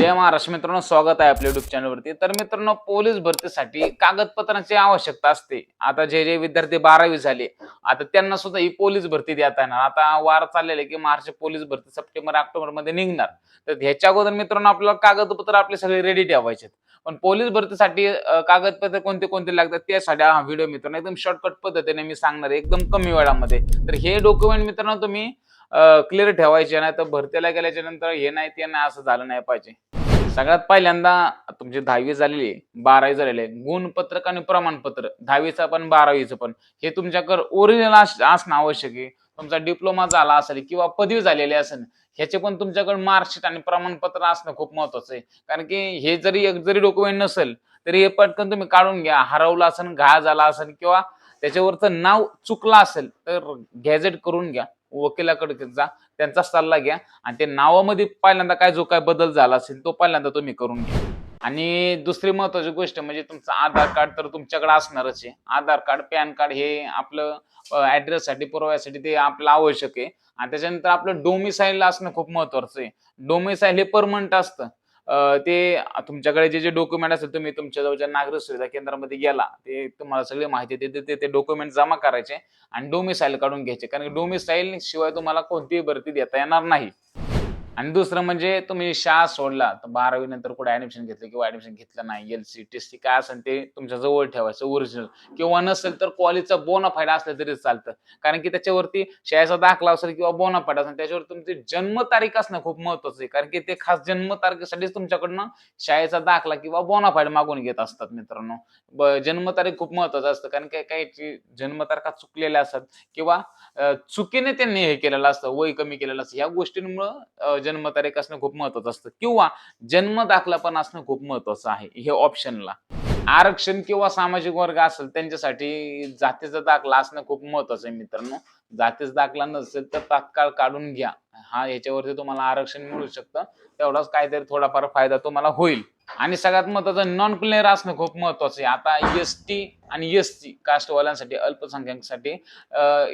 जय महाराष्ट्र. मित्रांनो स्वागत आहे आपल्या युट्यूब चॅनलवरती तर मित्रांनो पोलीस भरतीसाठी कागदपत्रांची आवश्यकता असते. आता जे जे विद्यार्थी बारावी झाले आता त्यांना सुद्धा ही पोलीस भरती देता येणार. आता वार चाललेले की मार्च पोलीस भरती सप्टेंबर ऑक्टोबरमध्ये निघणार. तर ह्याच्या अगोदर मित्रांनो आपल्याला कागदपत्र आपले सगळे रेडी ठेवायचे पण पोलीस भरतीसाठी कागदपत्र कोणते कोणते लागतात त्यासाठी हा व्हिडिओ मित्रांनो एकदम शॉर्टकट पद्धतीने मी सांगणार एकदम कमी वेळामध्ये. तर हे डॉक्युमेंट मित्रांनो तुम्ही क्लिअर ठेवायचे नाही तर भरतीला गेल्याच्यानंतर हे नाही ते नाही असं झालं नाही पाहिजे. सगळ्यात पहिल्यांदा तुमची दहावी झालेली आहे, बारावी झालेली गुणपत्रक आणि प्रमाणपत्र दहावीचं पण बारावीचं पण हे तुमच्याकडे ओरिजिनल असणं आवश्यक आहे. तुमचा डिप्लोमा झाला असेल किंवा पदवी झालेली असेल ह्याचे पण तुमच्याकडे मार्कशीट आणि प्रमाणपत्र असणं खूप महत्वाचं आहे. कारण की हे जरी एक जरी डॉक्युमेंट नसेल तरी हे पटकन तुम्ही काढून घ्या. हरवलं असेल घाय झाला असेल किंवा त्याच्यावरचं नाव चुकलं असेल तर गॅझेट करून घ्या. वकिलाकडे जा त्यांचा सल्ला घ्या आणि ते नावामध्ये पहिल्यांदा काय जो काय बदल झाला असेल तो पहिल्यांदा तुम्ही करून घ्या. आणि दुसरी महत्वाची गोष्ट म्हणजे तुमचं आधार कार्ड तर तुमच्याकडे असणारच आहे. आधार कार्ड पॅन कार्ड हे आपलं ऍड्रेस साठी पुरवायसाठी ते आपलं आवश्यक आहे. आणि त्याच्यानंतर आपलं डोमिसाईल असणं खूप महत्वाचं आहे. डोमिसाईल हे परमनंट असतं. ते तुमच्याकडे जे जे डॉक्युमेंट असेल तुम्ही तुमच्या जवळच्या नागरिक सुविधा केंद्रामध्ये गेला ते तुम्हाला सगळी माहिती देते ते- ते डॉक्युमेंट जमा करायचे आणि डोमिसाईल काढून घ्यायचे. कारण की डोमिसाईल शिवाय तुम्हाला कोणतीही भरती देता येणार नाही. आणि दुसरं म्हणजे तुम्ही शाळा सोडला तर बारावी नंतर कुठे ऍडमिशन घेतलं किंवा ऍडमिशन घेतलं नाही एल सी टी सी काय असेल ते तुमच्या जवळ ठेवायचं ओरिजिनल किंवा नसेल तर कॉलेजचा बोनाफाईड असला तरी चालतं. कारण की त्याच्यावरती शाळेचा दाखला असेल किंवा बोनाफाईड असेल त्याच्यावर तुमची जन्मतारीख असणं खूप महत्वाचं आहे. कारण की ते खास जन्मतारखेसाठीच तुमच्याकडनं शाळेचा दाखला किंवा बोनाफाईड मागून घेत असतात मित्रांनो. जन्मतारीख खूप महत्वाचं असतं. कारण काही काही जन्मतारखा चुकलेल्या असतात किंवा चुकीने त्यांनी हे केलेलं असतं वय कमी केलेलं असतं. ह्या गोष्टींमुळं जन्मतारीख असणं खूप महत्वाचं असतं. किंवा जन्म दाखला पण असणं खूप महत्वाचं आहे हे ऑप्शनला आरक्षण किंवा सामाजिक वर्ग असेल त्यांच्यासाठी जातीचा दाखला असणं खूप महत्वाचं आहे मित्रांनो. जातीचा दाखला नसेल तर तात्काळ काढून घ्या. हा याच्यावरती तुम्हाला आरक्षण मिळू शकतं. तेवढाच काहीतरी थोडाफार फायदा तुम्हाला होईल. आणि सगळ्यात महत्वाचं नॉन क्लिअर असणं खूप महत्वाचं आहे. आता एस टी आणि एस सी कास्टवाल्यांसाठी अल्पसंख्याकांसाठी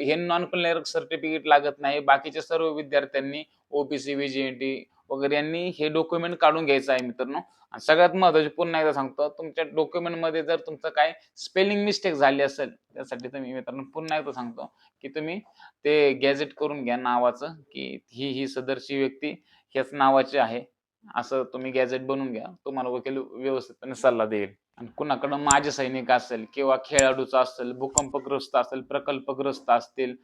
हे नॉन क्लिअर सर्टिफिकेट लागत नाही. बाकीच्या सर्व विद्यार्थ्यांनी ओबीसी व्हीजीएनटी वगैरे यांनी हे डॉक्युमेंट काढून घ्यायचं आहे मित्रांनो. आणि सगळ्यात महत्त्वाचे पुन्हा एकदा सांगतो तुमच्या डॉक्युमेंटमध्ये जर तुमचं काय स्पेलिंग मिस्टेक झाली असेल त्यासाठी तुम्ही मित्रांनो पुन्हा एकदा सांगतो की तुम्ही ते गॅजेट करून घ्या नावाचं की ही ही सदरची व्यक्ती ह्याच नावाची आहे. असं तुम्ही गॅजेट बनवून घ्या तुम्हाला वकील व्यवस्थितपणे सल्ला देईल. आणि कुणाकडं माझे सैनिक असेल किंवा खेळाडूचा असेल भूकंपग्रस्त असेल प्रकल्पग्रस्त असतील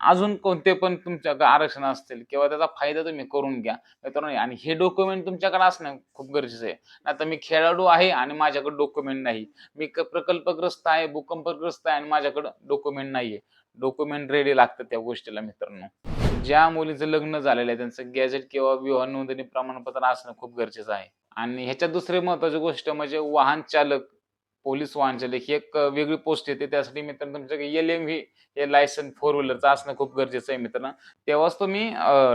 अजून कोणते पण तुमच्याकडे आरक्षण असतील किंवा त्याचा फायदा तुम्ही करून घ्या. मित्रांनो आणि हे डॉक्युमेंट तुमच्याकडे असणं खूप गरजेचं आहे. आता मी खेळाडू आहे आणि माझ्याकडे डॉक्युमेंट नाही. मी प्रकल्पग्रस्त आहे भूकंपग्रस्त आहे आणि माझ्याकडे डॉक्युमेंट नाहीये. डॉक्युमेंट रेडी लागतं त्या गोष्टीला मित्रांनो. ज्या मुलीचं लग्न झालेलं आहे त्यांचं गॅजेट किंवा विवाह नोंदणी प्रमाणपत्र असणं खूप गरजेचं आहे. आणि ह्याच्यात दुसरी महत्वाची गोष्ट म्हणजे वाहन चालक पोलीस वाहनचालक ही एक वेगळी पोस्ट येते. त्यासाठी मित्रांनो तुमच्याकडे एल एम व्ही हे लायसन फोर व्हीलरचं असणं खूप गरजेचं आहे मित्रांनो. तेव्हाच तुम्ही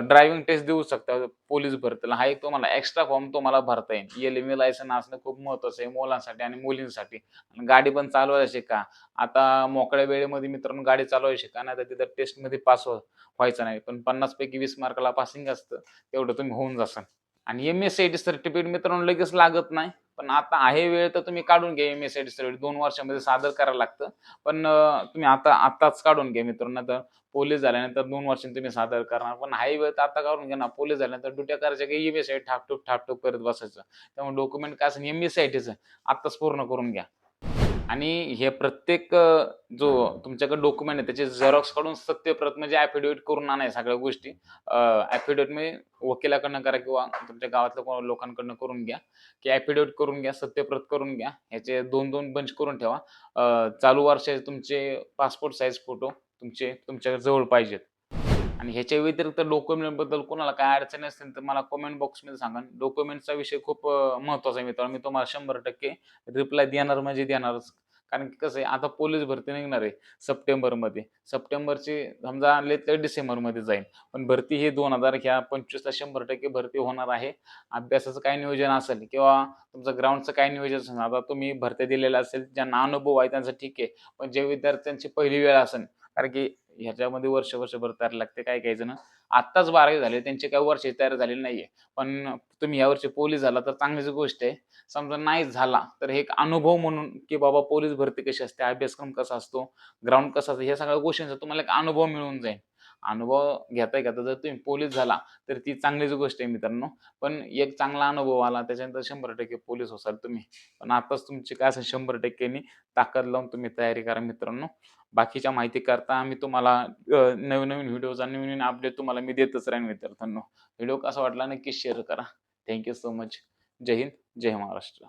ड्रायव्हिंग टेस्ट देऊ शकता पोलीस भरतीला. हा एक तुम्हाला एक्स्ट्रा फॉर्म तुम्हाला भरता येईल. एल एम व्ही लायसन असणं खूप महत्वाचं आहे मुलांसाठी आणि मुलींसाठी. आणि गाडी पण चालवायला शिका आता मोकळ्या वेळेमध्ये मित्रांनो गाडी चालवायला शिका नाही तर तिथं टेस्टमध्ये पास व्हायचं नाही. पण पन्नास पैकी वीस मार्काला पासिंग असतं. तेवढं तुम्ही होऊन जासाल आणि M S C T certificate मित्रांनो लगेच लागत नाही. पण आता आहे वेळ तर तुम्ही काढून घ्या एम एस सी सर्टिफिकेट दोन वर्षामध्ये सादर करायला लागतं. पण तुम्ही आता आताच काढून घ्या मित्रांनो तर पोलीस झाल्यानंतर दोन वर्षांनी तुम्ही सादर करणार. पण हाही वेळ तर आता काढून घ्या ना. पोलीस झाल्यानंतर ड्युट्या करायच्या की एम एस आय ठाकटूक ठाकटूक करत बसायचं. त्यामुळे डॉक्युमेंट काय असेल एम एस आय टीचं आत्ताच पूर्ण करून घ्या. आणि हे प्रत्येक अं, जो तुमच्याकडे डॉक्युमेंट आहे त्याचे झेरॉक्स काढून सत्यप्रत म्हणजे ऍफिडेविट करून आणाय सगळ्या गोष्टी. ऍफिडेविट म्हणजे वकिलाकडनं करा किंवा तुमच्या गावातल्या कोणा लोकांकडनं करून घ्या. की ऍफिडेविट करून घ्या सत्यप्रत करून घ्या. ह्याचे दोन दोन बंच करून ठेवा. अं, चालू वर्षाचे तुमचे पासपोर्ट साईज फोटो तुमचे तुमच्या जवळ पाहिजेत. आणि ह्याच्या व्यतिरिक्त डॉक्युमेंटबद्दल कोणाला काय अडचणी असतील तर मला कॉमेंट बॉक्समध्ये सांगा. डॉक्युमेंटचा विषय खूप महत्त्वाचा महत्त्वाचा आहे मित्रांनो. मी तुम्हाला शंभर टक्के रिप्लाय देणार म्हणजे देणारच. कारण की कसं आहे आता पोलीस भरती निघणार आहे सप्टेंबरमध्ये सप्टेंबरची समजा आणले तर डिसेंबरमध्ये जाईल. पण भरती ही दोन हजार ह्या पंचवीसला शंभर टक्के भरती होणार आहे. अभ्यासाचं काय नियोजन असेल किंवा तुमचं ग्राउंडचं काय नियोजन असेल आता तुम्ही भरत्या दिलेलं असेल ज्यांना अनुभव आहे त्यांचं ठीक आहे. पण जे विद्यार्थ्यांची पहिली वेळ असेल कारण की ह्याच्यामध्ये वर्ष वर्षभर तयार लागते काय काय जण. आत्ताच बारावी झाले त्यांचे काही वर्ष तयार झालेले नाहीये. पण तुम्ही या वर्षी पोलीस झाला तर चांगलीच गोष्ट आहे. समजा नाही झाला तर हे एक अनुभव म्हणून की बाबा पोलीस भरती कशी असते अभ्यासक्रम कसा असतो ग्राउंड कसा असतं ह्या सगळ्या गोष्टींचा तुम्हाला एक अनुभव मिळून जाईल. अनुभव घेता घेता जर तुम्ही पोलीस झाला तर ती चांगलीच गोष्ट आहे मित्रांनो. पण एक चांगला अनुभव आला त्याच्यानंतर शंभर टक्के पोलीस होसाल तुम्ही. पण आताच तुमची काय असेल शंभर टक्क्यांनी ताकद लावून तुम्ही तयारी करा मित्रांनो. बाकीच्या माहिती करता आम्ही तुम्हाला नवीन नवीन व्हिडिओज आणि नवीन नवीन अपडेट तुम्हाला मी देतच राहीन मित्रांनो. व्हिडिओ कसा वाटला नक्की शेअर करा. थँक्यू सो मच जय हिंद जय महाराष्ट्र.